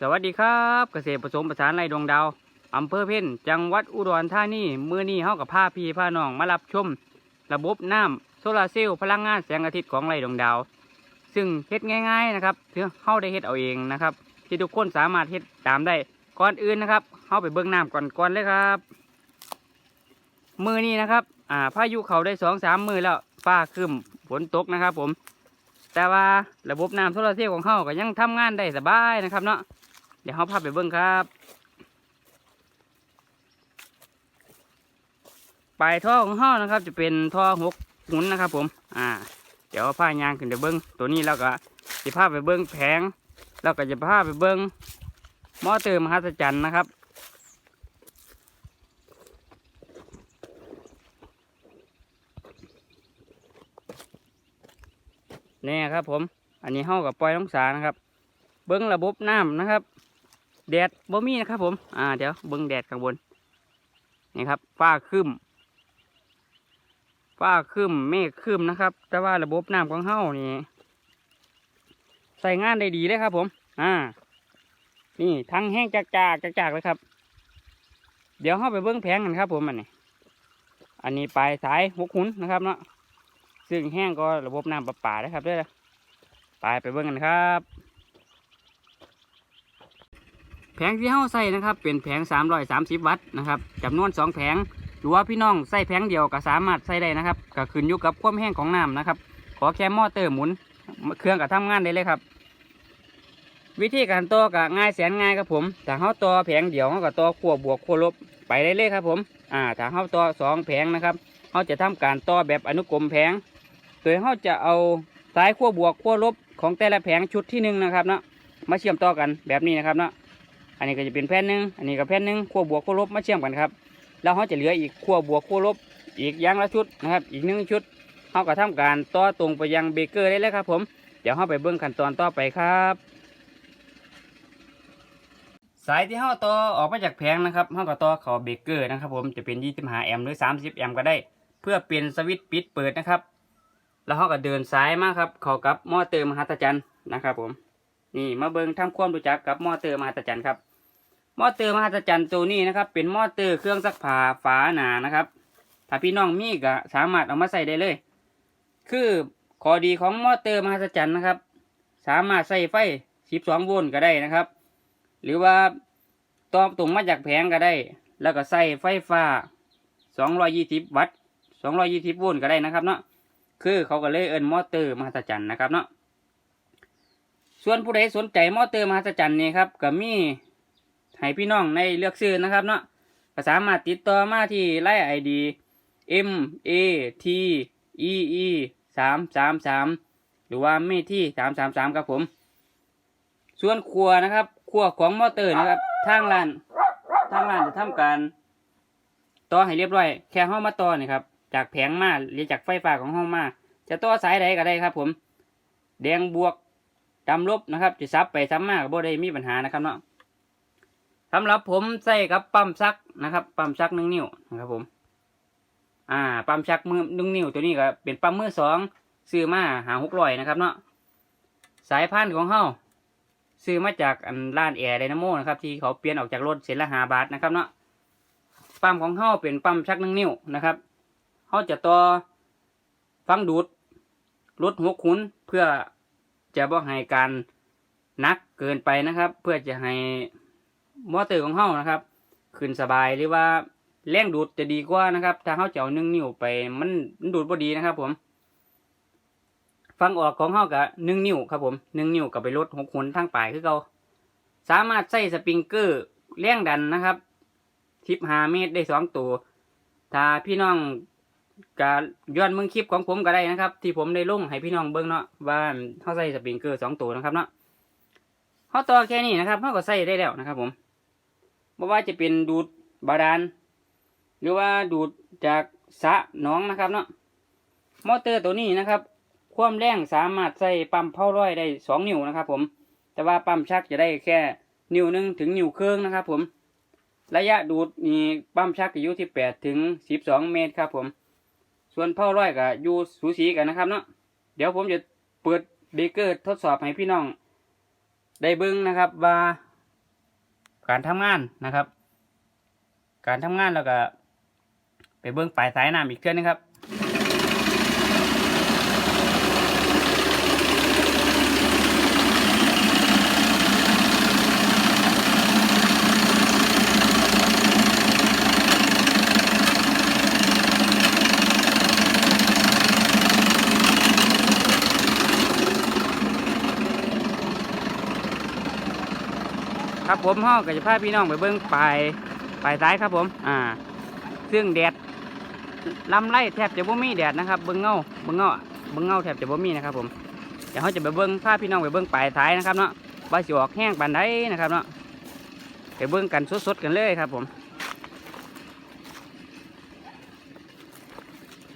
สวัสดีครับเกษตรผสมประสานไรดวงดาวอำเภอเพ่นจังหวัดอุดรธานีมือนี้เฮากับพาพี่พาน้องมารับชม ระบบน้ำโซลาร์เซลล์พลังงานแสงอาทิตย์ของไรดวงดาว ซึ่งเฮ็ดง่ายๆนะครับเพื่อเฮาได้เฮ็ดเอาเองนะครับ ที่ทุกคนสามารถเฮ็ดตามได้ก่อนอื่นนะครับเฮาไปเบิ่งน้ำก่อนก่อนเลยครับ มือนี้นะครับอ่าพายุเขาได้สองสามมือแล้วฟ้าครึ้มฝนตกนะครับ ผม แต่ว่าระบบน้ำโซลาร์เซลล์ของเขาก็ยังทำงานได้สบายนะครับเนาะ เดี๋ยวเขาพาไปเบิ้งครับ ปลายท่อของเขานะครับ จะเป็นท่อหกหมุนนะครับ ผม อ่า เดี๋ยวพายางขึ้นไปเบิ้งตัวนี้แล้วก็จะพาไปเบิ้งแผง แล้วก็จะพาไปเบิ้งมอเตอร์มหัศจรรย์นะครับนี่ครับผม อันนี้ห้ากับปล่อยลงสานะครับ เบิ้งระบบน้ำนะครับ แดดบ่มีนะครับผม อ่า เดี๋ยวเบิ้งแดดข้างบน นี่ครับ ฟ้าครึ้มฟ้าครึ้มเมฆครึ้มนะครับ แต่ว่าระบบน้ำของเฮานี่ ใส่งานได้ดีเลยครับผม อ่า นี่ทั้งแห้งจากจากจากจากเลยครับ เดี๋ยวเฮาไปเบิ้งแผงกันครับ ผมอันนี้ อันนี้ปลายสายหกหุนนะครับเนาะ ซึ่งแห้งก็ระบบน้ำประปานะครับด้วยไปไปเบิ่งกันครับ แผงที่เฮาใส่นะครับเป็นแผง 330 วัตต์นะครับจำนวน 2 แผงหรือว่าพี่น้องใส่แผงเดียวก็สามารถใส่ได้นะครับก็ขึ้นอยู่กับความแห้งของน้ำนะครับ ขอแค่มอเตอร์หมุนเครื่องก็ทำงานได้เลยครับ วิธีการต่อก็ง่ายแสนง่ายครับผมถ้าเฮาต่อแผงเดียวเฮาก็ต่อขั้วบวกขั้วลบไปได้เลยครับผมอ่าถ้าเฮาต่อสองแผงนะครับเฮาจะทำการต่อแบบอนุกรมแผง โดยเขาจะเอาสายขั้วบวกขั้วลบของแต่ละแผงชุดที่หนึ่งนะครับเนาะมาเชื่อมต่อกันแบบนี้นะครับเนาะ อันนี้ก็จะเป็นแผ่นหนึ่งอันนี้ก็แผ่นหนึ่งขั้วบวกขั้วลบมาเชื่อมกันครับ แล้วเขาจะเหลืออีกขั้วบวกขั้วลบอีกอย่างละชุดนะครับ อีกหนึ่งชุดเขาก็ทำการต่อตรงไปยังเบเกอร์ได้เลยครับ ผมเดี๋ยวเขาไปเบิ้องขั้นตอนต่อไปครับ สายที่เขาต่อออกมาจากแผงนะครับเขาก็ต่อเขาเบเกอร์นะครับ ผมจะเป็น25แอมป์หรือ 30แอมป์ก็ได้ เพื่อเป็นสวิตช์ปิดเปิดนะครับ แล้วเขาก็เดินซ้ายมาครับเขากับมอเตอร์มหัศจรรย์นะครับผม นี่มาเบิงทำความรู้จักกับมอเตอร์มหัศจรรย์ครับ มอเตอร์มหัศจรรย์ตัวนี้นะครับ เป็นมอเตอร์เครื่องซักผ้าฝาหนานะครับ ถ้าพี่น้องมีก็สามารถเอามาใส่ได้เลย คือข้อดีของมอเตอร์มหัศจรรย์นะครับ สามารถใส่ไฟ 12 โวลต์ก็ได้นะครับ หรือว่าต่อตรงมาจากแผงก็ได้ แล้วก็ใส่ไฟฟ้า 220 วัตต์ 220 โวลต์ก็ได้นะครับเนาะ คือเขาก็เลยเอินมอเตอร์มหัศจรรย์นะครับเนาะ ส่วนผู้ใดสนใจมอเตอร์มหัศจรรย์นี่ครับก็มีให้พี่น้องในเลือกซื้อนะครับเนาะก็สามารถติดต่อมาที่ไลน์ไอดี M A T E E สามสามสามหรือว่าไม่ที่สามสามสามครับผม ส่วนครัวนะครับครัวของมอเตอร์นะครับทางร้านทางร้านจะทำการต่อให้เรียบร้อย แค่ห้องมาต่อนี่ครับจากแผงมาหรือจากไฟฟ้าของห้องมา จะต่อสายใดก็ได้ครับ ผม แดงบวก ดำลบนะครับจะซับไปซับมากบ่ได้มีปัญหานะครับเนาะสำหรับผมใส่กับปั๊มซักนะครับ ปั๊มซักหนึ่งนิ้วนะครับผม อ่า ปั๊มซักมือหนึ่งนิ้วตัวนี้ก็เป็นปั๊มมือสองซื้อมาหาหกร้อยนะครับเนาะสายพันธุ์ของเฮาซื้อมาจากอันร้านแอร์ไดนาโมนะครับ ที่เขาเปลี่ยนออกจากรถเส้นละหาบาทนะครับเนาะปั๊มของเฮาเป็นปั๊มชักหนึ่งนิ้วนะครับเขาจะต่อฟังดูดลดหัวขุนเพื่อ จะบ่ให้การนักเกินไปนะครับ เพื่อจะให้มอเตอร์ของเขานะครับ ขึ้นสบายหรือว่าแรงดูดจะดีกว่านะครับ ถ้าเขาจะเอาหนึ่งนิ้วไปมันมันดูดบ่ดีนะครับผมฟังออกของเขากับหนึ่งนิ้วครับผมหนึ่งนิ้วกับไปลดหกขุนทางปลายคือเขาสามารถใส่สปริงเกอร์แรงดันนะครับทิปหาเมตรได้สองตัว ถ้าพี่น้อง ก็ย้อนเมืองคลิปของผมก็ได้นะครับ ที่ผมได้ลงให้พี่น้องเบิ่งเนาะว่าเขาใส่สปริงเกอร์สองตัวนะครับเนาะเขาต่อแค่นี้นะครับเขาก็ใส่ได้แล้วนะครับ ผมไม่ว่าจะเป็นดูดบาดาลหรือว่าดูดจากสะหนองนะครับเนาะมอเตอร์ตัวนี้นะครับ ความแรงสามารถใส่ปั๊มเผาร้อยได้สองนิ้วนะครับ ผม แต่ว่าปั๊มชักจะได้แค่นิ้วหนึ่งถึงนิ้วครึ่งนะครับ ผม ระยะดูดมีปั๊มชักอยู่ที่แปดถึงสิบสองเมตรครับผม ส่วนเผาร้อยกับอยู่สูสีกันนะครับเนาะเดี๋ยวผมจะเปิดเบเกอร์ทดสอบให้พี่น้อง ได้เบิ้งนะครับว่าการทำงานนะครับ การทำงานแล้วก็ไปเบิ้งปลายสายน้ำอีกเทื่อนึงครับ ครับผมห้อก็จะพาพี่น้องไปเบิ้งปลายปลายซ้ายครับผม อ่า ซึ่งแดดลำไรแทบจะบ่มีแดดนะครับ เบิ้งเงาเบิ้งเงาเบิ้งเงาแทบจะบ่มีนะครับ ผมเดี๋ยวเขาจะไปเบิ้งพาพี่น้องไปเบิ้งปลายซ้ายนะครับเนาะว่าสิออกแห้งปานใดนะครับเนาะไปเบิ้งกันสดๆกันเลยครับผม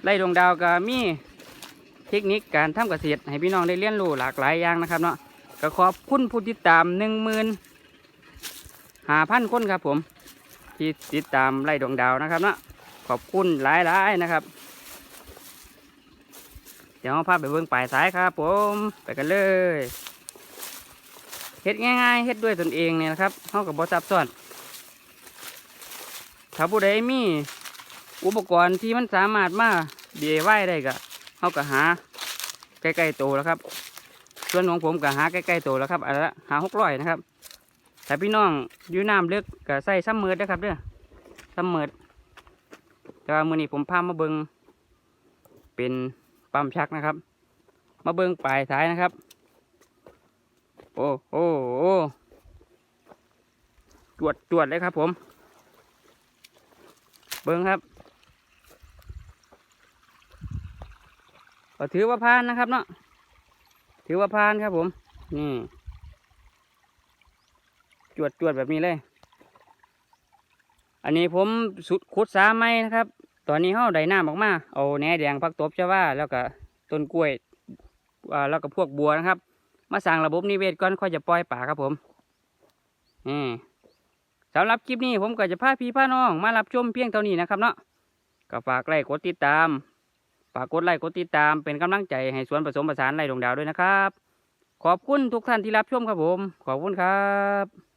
ไล่ดวงดาวก็มีเทคนิคการทำเกษตรให้พี่น้องได้เรียนรู้หลากหลายอย่างนะครับเนาะก็ขอบคุณผู้ติดตามหนึ่งหมื่น หาพันคนครับผม ที่ติดตามไล่ดวงดาวนะครับนะขอบคุณหลายๆนะครับ เดี๋ยวเราพาไปเบื้องปลายสายครับผมไปกันเลยเฮ็ดง่ายๆเฮ็ดด้วยตนเองเนี่ยนะครับเขากับบอซับซ้อนถ้าผู้ใดมีอุปกรณ์ที่มันสามารถมาเดียไว้ได้ก็เขาก็หาใกล้ๆโตแล้วครับ ส่วนของผมก็หาใกล้ๆโตแล้วครับอันละหาหกร้อยนะครับ ถ้าพี่น้องอยู่น้ำลึกก็ใส่ซ้ำมือได้อครับเด้อซ้ำมือแต่ว่ามือนี้ผมพามาเบิงเป็นปั๊มชักนะครับ มาเบิงปลายสายนะครับ โอ้โอ้โอ้จวดจวดเลยครับผม เบิงครับก็ถือว่าพานนะครับเนาะถือว่าพานครับผมนี่ จวดจวดแบบนี้เลย อันนี้ผมสุดขุดสาไม้นะครับ ตอนนี้เขาได้น้ำออกมาเอาแหนแดงพักตบชาวาแล้วก็ต้นกล้วยแล้วก็พวกบัวนะครับ มาสั่งระบบนิเวศก่อนค่อยจะปล่อยป่าครับผมนี่สำหรับคลิปนี้ผมก็จะพาพี่พาน้องมารับชมเพียงเท่านี้นะครับเนาะก็ฝากไลค์กดติดตามฝากกดไลค์กดติดตามเป็นกำลังใจให้สวนผสมผสานไร่ดวงดาวด้วยนะครับ ขอบคุณทุกท่านที่รับชมครับผม ขอบคุณครับ